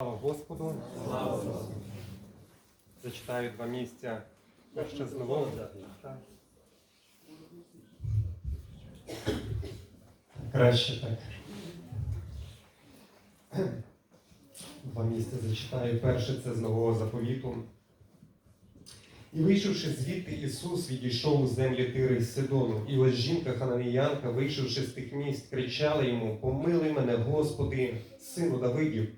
Слава Господу. Слава Зачитаю два місця. Перше з нового. Краще так. Два місця зачитаю. Перше це з нового заповіту. І вийшовши звідти, Ісус відійшов у землі Тири і Сидону. І ось жінка Хананіянка, вийшовши з тих місць, кричала йому: Помилуй мене, Господи, сину Давидів.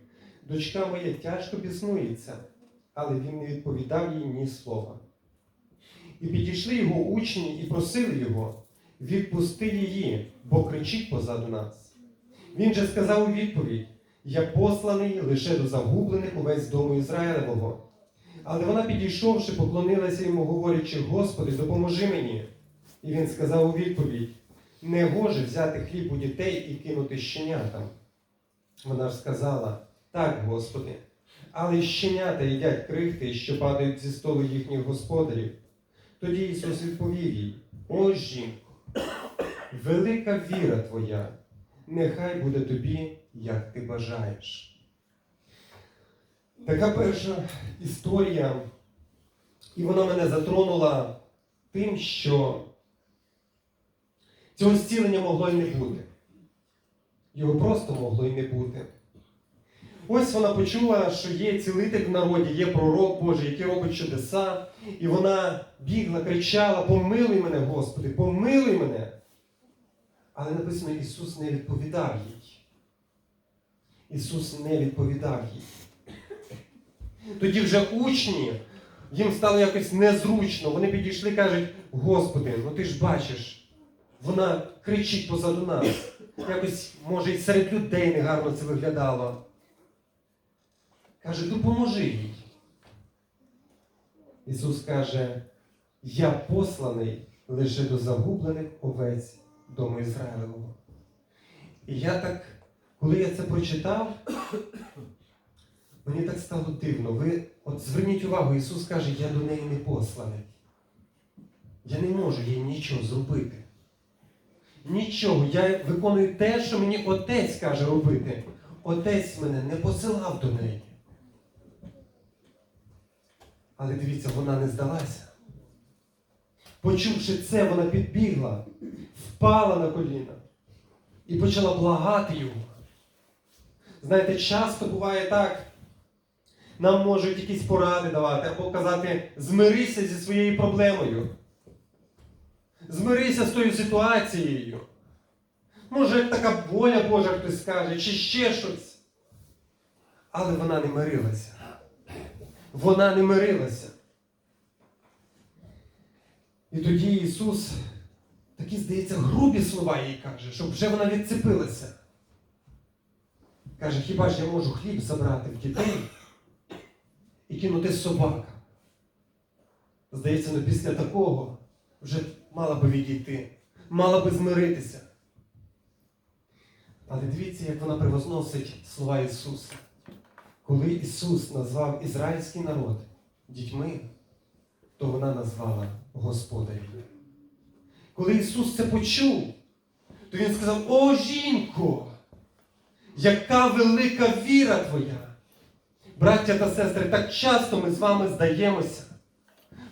Дочка моя тяжко біснується, але він не відповідав їй ні слова. І підійшли його учні і просили його, відпусти її, бо кричить позаду нас. Він же сказав у відповідь: Я посланий лише до загублених увесь дому Ізраїлевого. Але вона, підійшовши, поклонилася йому, говорячи, Господи, допоможи мені. І він сказав у відповідь: Не гоже взяти хліб у дітей і кинути щенятам. Вона ж сказала, так, Господи, але щенята їдять крихти, що падають зі столу їхніх господарів. Тоді Ісус відповів їй: О, жінко, велика віра твоя, нехай буде тобі, як ти бажаєш. Така перша історія, і вона мене затронула тим, що цього зцілення могло й не бути. Його просто могло й не бути. Ось вона почула, що є цілитель в народі, є пророк Божий, який робить чудеса, і вона бігла, кричала: Помилуй мене, Господи, помилуй мене. Але написано, Ісус не відповідав їй. Ісус не відповідав їй. Тоді вже учні, їм стало якось незручно. Вони підійшли і кажуть, Господи, ну ти ж бачиш, вона кричить позаду нас. Якось, може, і серед людей негарно це виглядало. Каже, допоможи їй. Ісус каже, я посланий лише до загублених овець дому Ізраїлевого. І я так, коли я це прочитав, мені так стало дивно. Ви от зверніть увагу, Ісус каже, я до неї не посланий. Я не можу їй нічого зробити. Нічого. Я виконую те, що мені отець каже робити. Отець мене не посилав до неї. Але дивіться, вона не здалася. Почувши це, вона підбігла, впала на коліна і почала благати його. Знаєте, часто буває так, нам можуть якісь поради давати або казати, змирися зі своєю проблемою. Змирися з тою ситуацією. Може, така воля Божа хтось скаже, чи ще щось. Але вона не мирилася. Вона не мирилася. І тоді Ісус такі, здається, грубі слова їй каже, щоб вже вона відцепилася. Каже, хіба ж я можу хліб забрати в дітей і кинути собака? Здається, ну після такого вже мала би відійти, мала би змиритися. Але дивіться, як вона превозносить слова Ісуса. Коли Ісус назвав ізраїльський народ дітьми, то вона назвала Господарів. Коли Ісус це почув, то Він сказав: О, жінко, яка велика віра твоя! Браття та сестри, так часто ми з вами здаємося.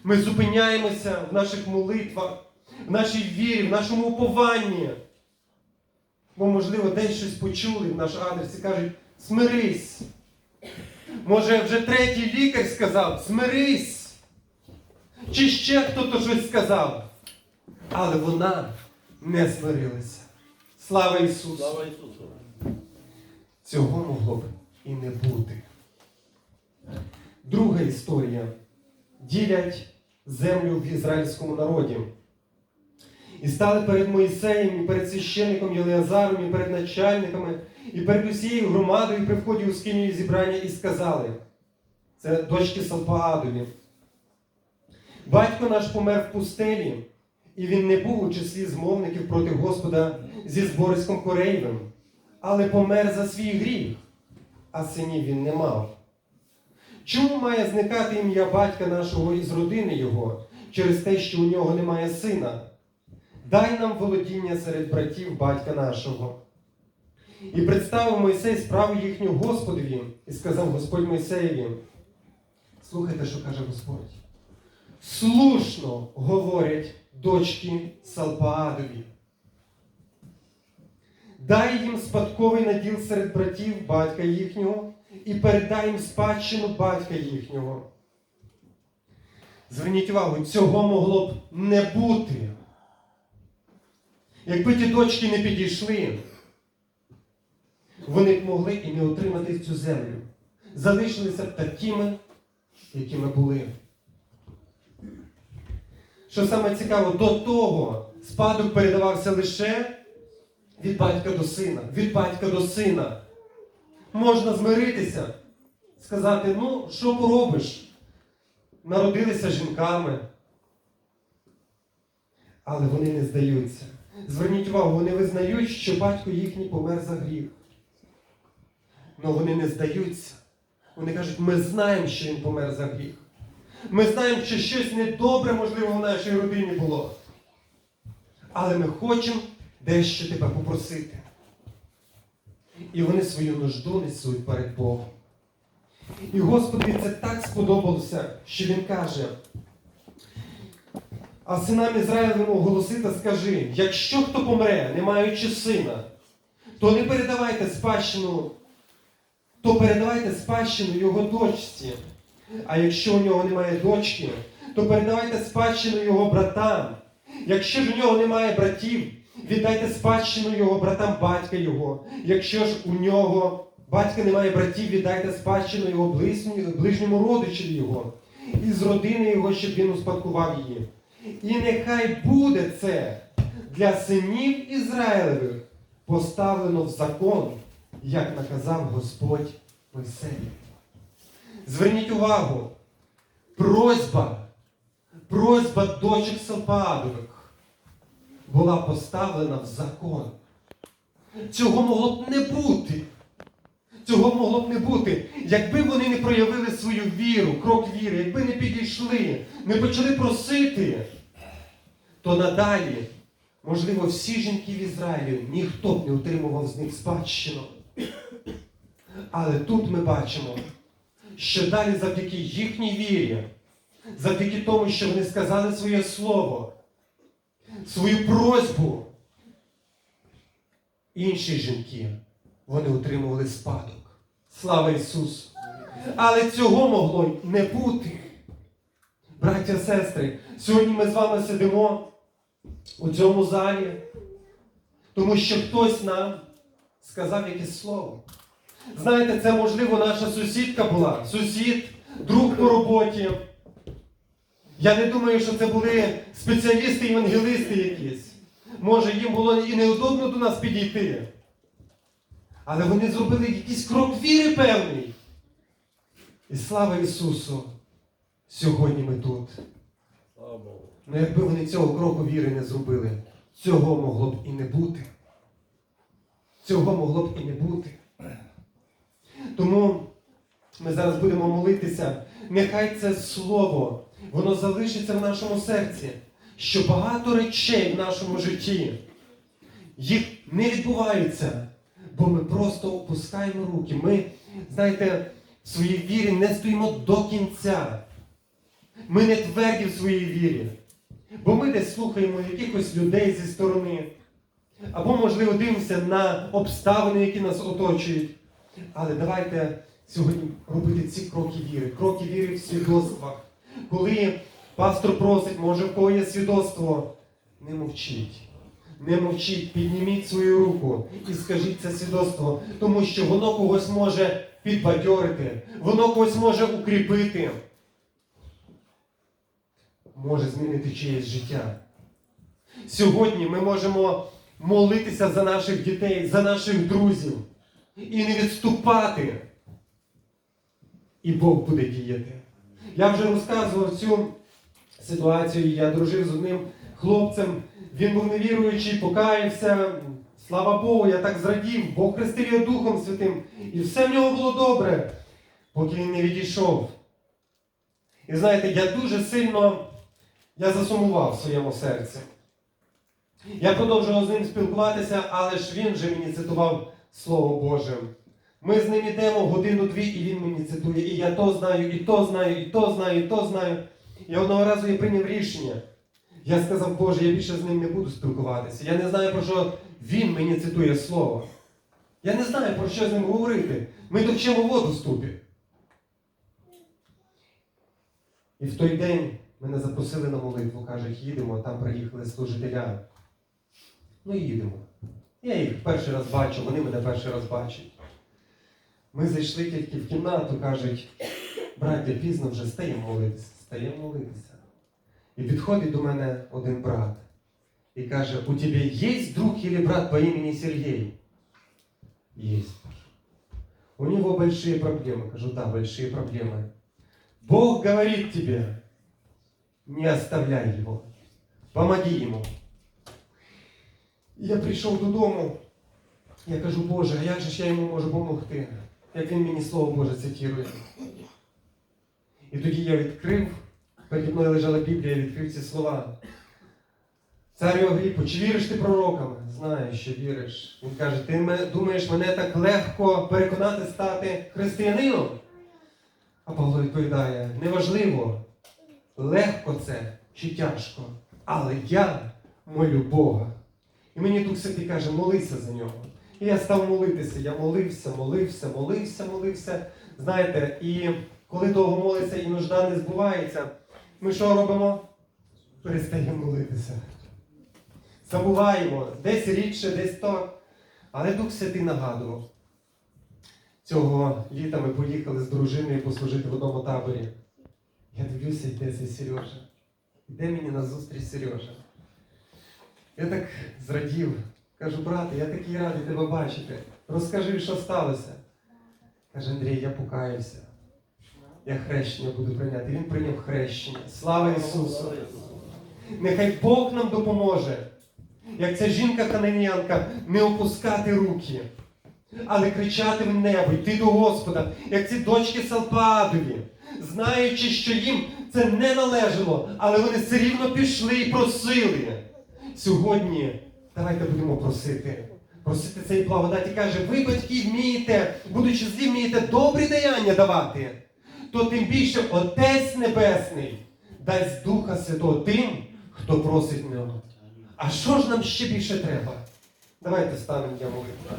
Ми зупиняємося в наших молитвах, в нашій вірі, в нашому упованні. Бо, можливо, десь щось почули в наш адрес і кажуть, смирись. Може, вже третій лікар сказав, смирись. Чи ще хто-то щось сказав. Але вона не смирилася. Слава Ісусу! Слава Ісусу! Цього могло б і не бути. Друга історія. Ділять землю в ізраїльському народі. І стали перед Моїсеєм, і перед священником Єлеазаром, і перед начальниками, і перед усією громадою при вході у скинію зібрання, і сказали: це дочки Салпаадові. Батько наш помер в пустелі, і він не був у числі змовників проти Господа зі збориськом Кореєвим, але помер за свій гріх, а синів він не мав. Чому має зникати ім'я батька нашого із родини його через те, що у нього немає сина? Дай нам володіння серед братів батька нашого. І представив Мойсей справу їхню Господові, і сказав Господь Мойсеєві. Слухайте, що каже Господь. Слушно говорять дочки Салпаадові. Дай їм спадковий наділ серед братів батька їхнього і передай їм спадщину батька їхнього. Зверніть увагу, цього могло б не бути. Якби ті дочки не підійшли, вони б могли і не отримати цю землю. Залишилися б такими, якими були. Що саме цікаво, до того спадок передавався лише від батька до сина, від батька до сина. Можна змиритися, сказати, ну, що поробиш? Народилися жінками. Але вони не здаються. Зверніть увагу, вони визнають, що батько їхній помер за гріх. Але вони не здаються. Вони кажуть, ми знаємо, що він помер за гріх. Ми знаємо, що щось недобре, можливо, в нашій родині було. Але ми хочемо дещо тебе попросити. І вони свою нужду несуть перед Богом. І Господові це так сподобалося, що він каже. А синам Ізраїлевим оголоси та скажи, якщо хто помре, не маючи сина, то не передавайте спадщину, то передавайте спадщину його дочці. А якщо у нього немає дочки, то передавайте спадщину його братам. Якщо ж у нього немає братів, віддайте спадщину його братам батька його. Якщо ж у нього батька немає братів, віддайте спадщину його ближньому, родичеві його, і з родини його, щоб він успадкував її. І нехай буде це для синів Ізраїлевих поставлено в закон, як наказав Господь Мойсею. Зверніть увагу, просьба, просьба дочок Салпаадових була поставлена в закон. Цього могло б не бути. Цього могло б не бути. Якби вони не проявили свою віру, крок віри, якби не підійшли, не почали просити, то надалі, можливо, всі жінки в Ізраїлі ніхто б не отримував з них спадщину. Але тут ми бачимо, що далі завдяки їхній вірі, завдяки тому, що вони сказали своє слово, свою просьбу, інші жінки, вони отримували спадок. Слава Ісусу! Але цього могло й не бути. Браття, сестри, сьогодні ми з вами сидимо у цьому залі, тому що хтось нам сказав якесь слово. Знаєте, це можливо наша сусідка була, сусід, друг по роботі. Я не думаю, що це були спеціалісти євангелисти якісь. Може, їм було і неудобно до нас підійти. Але вони зробили якийсь крок віри певний. І слава Ісусу! Сьогодні ми тут. Ну якби вони цього кроку віри не зробили, цього могло б і не бути. Цього могло б і не бути. Тому ми зараз будемо молитися. Нехай це слово, воно залишиться в нашому серці, що багато речей в нашому житті їх не відбуваються, бо ми просто опускаємо руки. Ми, знаєте, в своїй вірі не стоїмо до кінця. Ми не тверді в своїй вірі. Бо ми десь слухаємо якихось людей зі сторони, або, можливо, дивимося на обставини, які нас оточують. Але давайте сьогодні робити ці кроки віри, кроки віри в свідоцтвах. Коли пастор просить, може в кого є свідоцтво, не мовчіть. Не мовчіть, підніміть свою руку і скажіть це свідоцтво, тому що воно когось може підбадьорити, воно когось може укріпити може змінити чиєсь життя. Сьогодні ми можемо молитися за наших дітей, за наших друзів і не відступати. І Бог буде діяти. Я вже розказував цю ситуацію. Я дружив з одним хлопцем. Він був невіруючий, покаявся. Слава Богу, я так зрадів, Бог хрестив його Духом Святим. І все в нього було добре, поки він не відійшов. І знаєте, я дуже сильно я засумував в своєму серці. Я продовжував з ним спілкуватися, але ж він вже мені цитував Слово Боже. Ми з ним йдемо годину-дві, і він мені цитує. І я то знаю, і то знаю, і то знаю, і то знаю. І одного разу я прийняв рішення. Я сказав, Боже, я більше з ним не буду спілкуватися. Я не знаю, про що він мені цитує слово. Я не знаю, про що з ним говорити. Ми товчемо воду в ступі. І в той день мене запросили на молитву, кажуть, їдемо, там приїхали служителя. Ну їдемо. Я їх перший раз бачу, вони мене перший раз бачать. Ми зайшли тільки в кімнату, кажуть, браття, пізно вже стаємо молитися, стаємо молитися. І підходить до мене один брат і каже, у тебе є друг или брат по імені Сергій? Есть. У него большие проблемы. Кажу, да, большие проблемы. Бог говорит тебе, не оставляй его. Помоги ему. Я прийшов додому, я кажу, Боже, а як же ж я йому можу допомогти? Як він мені слово Боже цитує. І тоді я відкрив, переді мною лежала Біблія, я відкрив ці слова. Царю Агріппо, чи віриш ти пророкам? Знаю, що віриш. Він каже, ти думаєш, мене так легко переконати стати християнином? А Павло відповідає, неважливо, легко це чи тяжко, але я молю Бога. І мені Дух Святий каже, молися за нього. І я став молитися. Я молився, молився, молився, молився. Знаєте, і коли довго молиться і нужда не збувається, ми що робимо? Перестаємо молитися. Забуваємо, десь рідше, десь то. Але Дух Святий нагадував. Цього літа ми поїхали з дружиною послужити в одному таборі. Я дивлюся, йде цей Сережа. Йде мені на зустріч Сережа. Я так зрадів. Кажу, брате, я такий радий тебе бачити. Розкажи, що сталося. Каже, Андрій, я покаюся. Я хрещення буду прийняти. Він прийняв хрещення. Слава Ісусу! Нехай Бог нам допоможе, як ця жінка хананянка, не опускати руки, але кричати в небо, йти до Господа, як ці дочки Салпаадові, знаючи, що їм це не належало, але вони все рівно пішли і просили. Сьогодні давайте будемо просити. Просити цієї благодаті каже, ви батьки вмієте, будучи злі, вмієте добрі даяння давати, то тим більше Отець Небесний дасть Духа Святого тим, хто просить нього. А що ж нам ще більше треба? Давайте станемо для молитви.